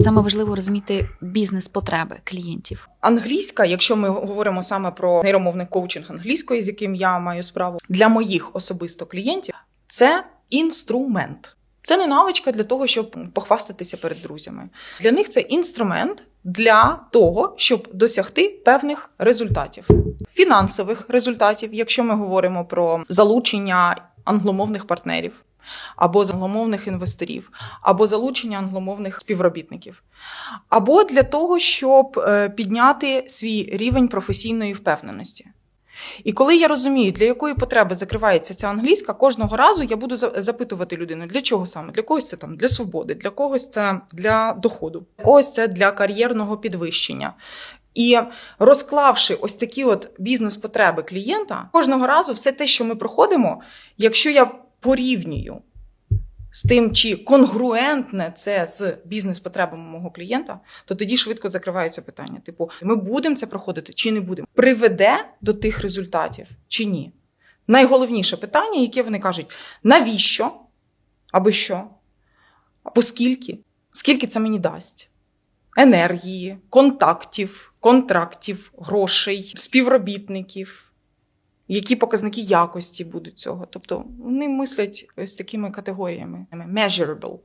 саме важливо розуміти бізнес-потреби клієнтів? Англійська, якщо ми говоримо саме про нейромовний коучинг англійської, з яким я маю справу для моїх особисто клієнтів, це інструмент. Це не навичка для того, щоб похвастатися перед друзями. Для них це інструмент для того, щоб досягти певних результатів, фінансових результатів, якщо ми говоримо про залучення англомовних партнерів. Або з англомовних інвесторів, або залучення англомовних співробітників, або для того, щоб е, підняти свій рівень професійної впевненості. І коли я розумію, для якої потреби закривається ця англійська, кожного разу я буду запитувати людину, для чого саме? Для когось це там для свободи, для когось це для доходу, для когось це для кар'єрного підвищення. І розклавши ось такі от бізнес-потреби клієнта, кожного разу все те, що ми проходимо, якщо я порівнюю з тим, чи конгруентне це з бізнес-потребами мого клієнта, то тоді швидко закривається питання: типу, ми будемо це проходити чи не будемо? Приведе до тих результатів чи ні? Найголовніше питання, яке вони кажуть: навіщо? Або що? Або скільки? Скільки це мені дасть? Енергії, контактів, контрактів, грошей, співробітників. Які показники якості будуть цього? Тобто вони мислять ось такими категоріями: measurable.